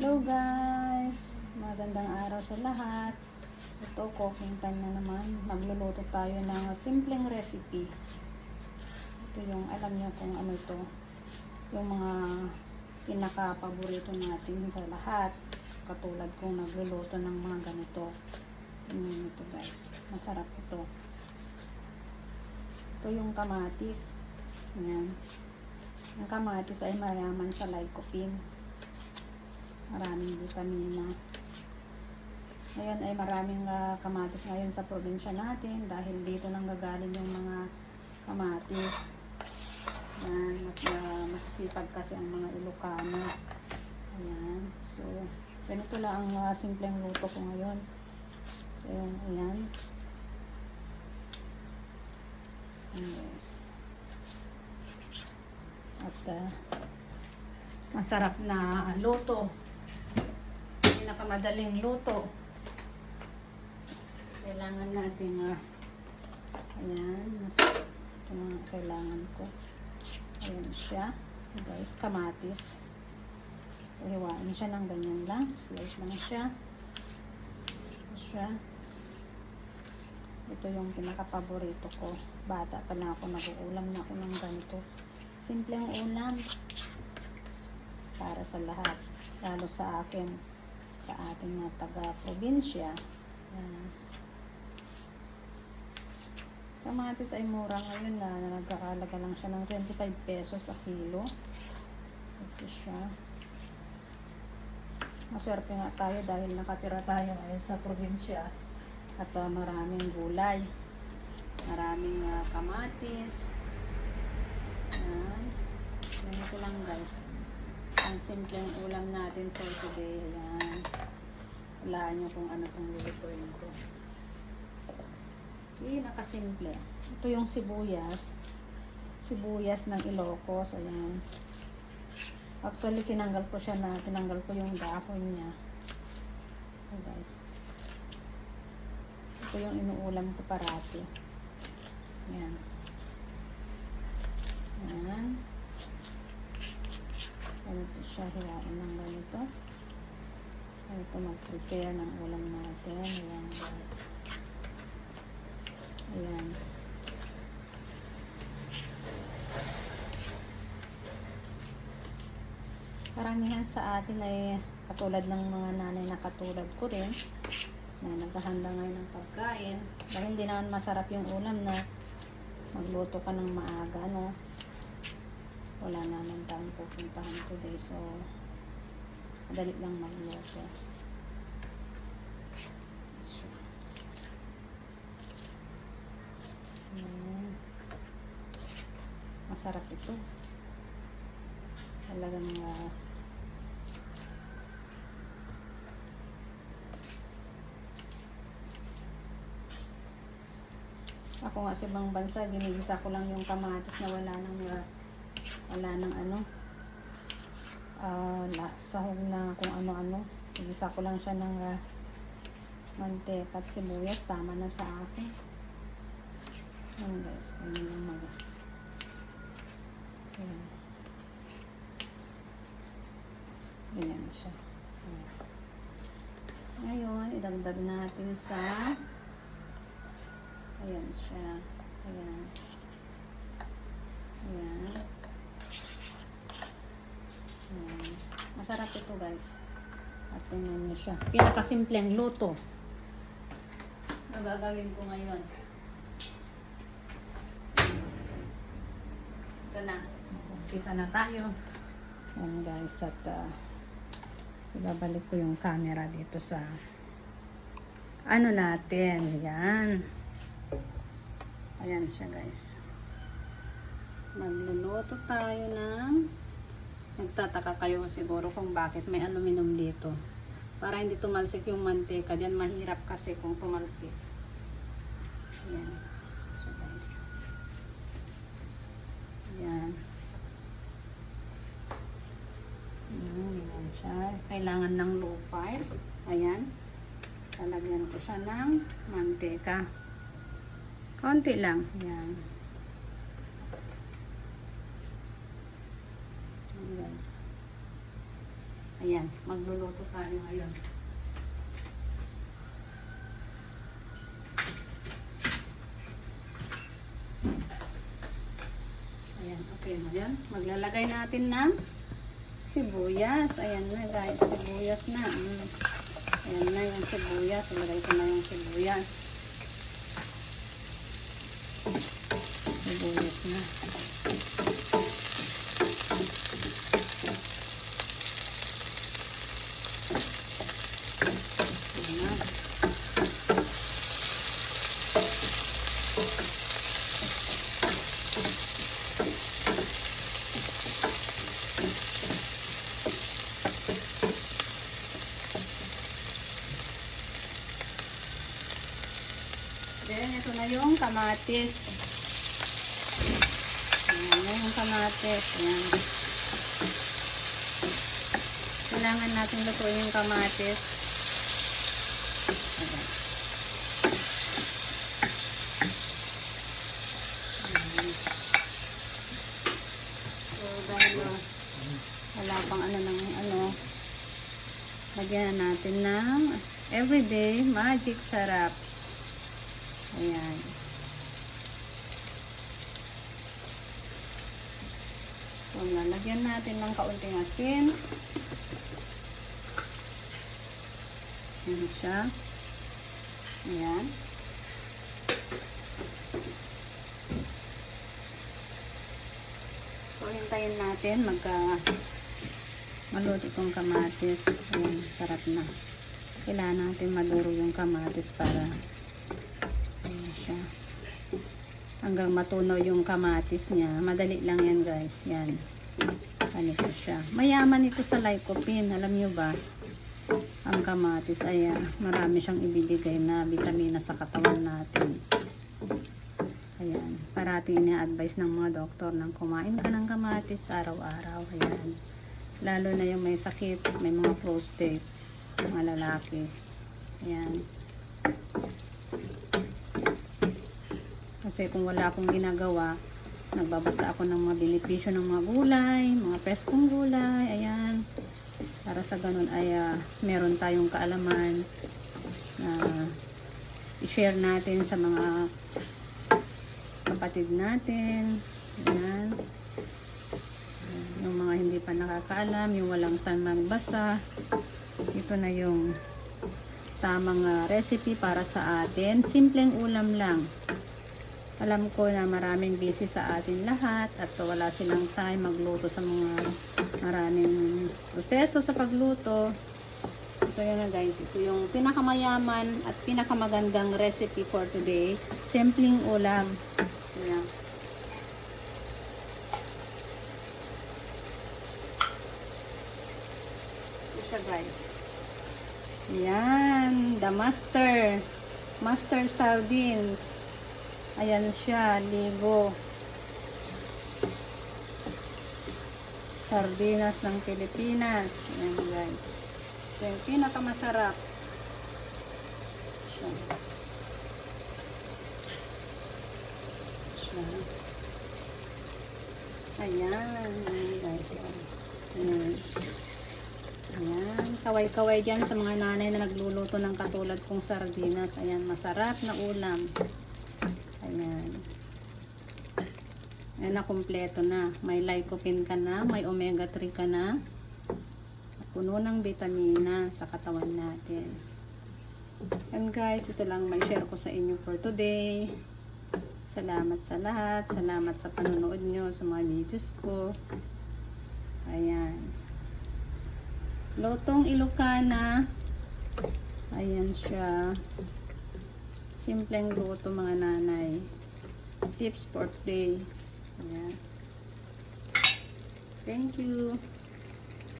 Hello guys! Magandang araw sa lahat. Ito, cooking time na naman. Magluluto tayo ng simpleng recipe. Ito yung, alam niyo kung ano ito. Yung mga pinaka-paborito natin sa lahat. Katulad kung nagluluto ng mga ganito. Mm, ito guys. Masarap ito. Ito yung kamatis. Ayan. Ang kamatis ay mayaman sa lycopene maraming vitamina. Ngayon ay maraming uh, kamatis ngayon sa probinsya natin dahil dito nang gagaling yung mga kamatis. Yan, at uh, masisipag kasi ang mga Ilocano. Ayan. So, ganito lang ang uh, simpleng luto ko ngayon. So, yun, ayan. Guys. At uh, masarap na luto pinakamadaling luto. Kailangan natin, uh, ayan, ito mga kailangan ko. Ayan siya. Guys, kamatis. Ihiwain siya ng ganyan lang. Slice lang siya. Ito siya. Ito yung pinaka-paborito ko. Bata pa na ako, nag-uulam na ako ng ganito. Simpleng ulam. Para sa lahat. Lalo sa akin sa ating mga taga-probinsya. Kamatis ay mura ngayon na, na nagkakalaga lang siya ng 25 pesos sa kilo. Ito siya. Maswerte nga tayo dahil nakatira tayo ngayon sa probinsya at uh, maraming gulay. Maraming uh, kamatis. Yan. Ganito lang guys ang simpleng ulam natin for today. Ayan. Walaan nyo kung ano itong lulutuin ko. Okay, nakasimple. Ito yung sibuyas. Sibuyas ng Ilocos. Ayan. Actually, tinanggal ko siya na, tinanggal ko yung dahon niya. So, guys. Ito yung inuulam ko parati. Ayan. Ayan. Ganito siya hiwain ng ganito. Ganito mag-prepare ng ulam natin. Ayan. Ayan. Karamihan sa atin ay katulad ng mga nanay na katulad ko rin na naghahanda ngayon ng pagkain. Dahil hindi naman masarap yung ulam na magluto ka ng maaga, no? wala naman tayong pupuntahan today so madali lang magluto so, Ayan. Masarap ito. Talagang uh, ako nga sa ibang bansa ginigisa ko lang yung kamatis na wala nang uh, wala nang ano uh, sahog na kung ano-ano. Igisa ko lang siya ng uh, mantika at sibuyas. Tama na sa akin. Yan guys ganyan lang mag yan ganyan siya yan. ngayon idagdag natin sa ayan siya ayan ayan Hmm. Masarap ito guys. At tingnan nyo siya. Pinakasimpleng luto. Ang gagawin ko ngayon. Ito na. Umpisa na tayo. Ayan guys. At uh, ibabalik ko yung camera dito sa ano natin. Ayan. Ayan siya guys. Magluluto tayo ng Nagtataka kayo siguro kung bakit may aluminum dito. Para hindi tumalsik yung mantika. Diyan mahirap kasi kung tumalsik. Ayan. So guys. Ayan. Ayan, ayan siya. Kailangan ng low fire. Ayan. Lalagyan ko siya ng mantika. Konti lang. Ayan. guys. Ayan, magluluto tayo ngayon. Ayan, okay na yan. Maglalagay natin ng sibuyas. Ayan na guys, sibuyas na. Mm. Ayan na yung sibuyas. Ilagay ko na yung sibuyas. Sibuyas na. Ayan na. Then, ito na yung kamatis. Ayan na yung kamatis. Ayan. Kailangan natin lutuin yung kamatis. So, dahil wala pang ano ng ano, lagyan na natin ng everyday magic sarap. Ayan. So, lalagyan natin ng kaunting asin. Ayan siya. Ayan. So, hintayin natin magka maluto itong kamatis. Ayan, sarap na. Kailangan natin maduro yung kamatis para Ayan siya. Hanggang matunaw yung kamatis niya. Madali lang yan guys. Yan. Ganito siya. Mayaman ito sa lycopene. Alam nyo ba? Ang kamatis ay ah, marami siyang ibibigay na vitamina sa katawan natin. Ayan. Parati ina-advise ng mga doktor nang kumain ka ng kamatis araw-araw. Ayan. Lalo na yung may sakit, may mga prostate, mga lalaki. Ayan. Kasi kung wala akong ginagawa, nagbabasa ako ng mga benepisyo ng mga gulay, mga preskong gulay, ayan. Para sa ganun ay ah, meron tayong kaalaman na i-share natin sa mga kapatid natin. Ayan. Yung mga hindi pa nakakaalam, yung walang saan magbasa. Ito na yung tamang ah, recipe para sa atin. Simpleng ulam lang. Alam ko na maraming busy sa atin lahat at wala silang time magluto sa mga maraming proseso sa pagluto. Ito yun na guys. Ito yung pinakamayaman at pinakamagandang recipe for today. Simpleng ulam. Ayan. Ito guys. Ayan. The master. Master sardines. Ayan siya, ligo. Sardinas ng Pilipinas. Ayan guys. Ito yung pinakamasarap. Siya. Siya. Ayan. Ayan guys. Ayan. Ayan. Kaway-kaway dyan sa mga nanay na nagluluto ng katulad kong sardinas. Ayan. Masarap na ulam. Ayan. Ayan na, kumpleto na. May lycopene ka na, may omega 3 ka na. Puno ng vitamina sa katawan natin. And guys, ito lang may share ko sa inyo for today. Salamat sa lahat. Salamat sa panonood nyo sa mga videos ko. Ayan. Lotong Ilocana. Ayan siya. Simpleng luto mga nanay. Tips for today. Thank you.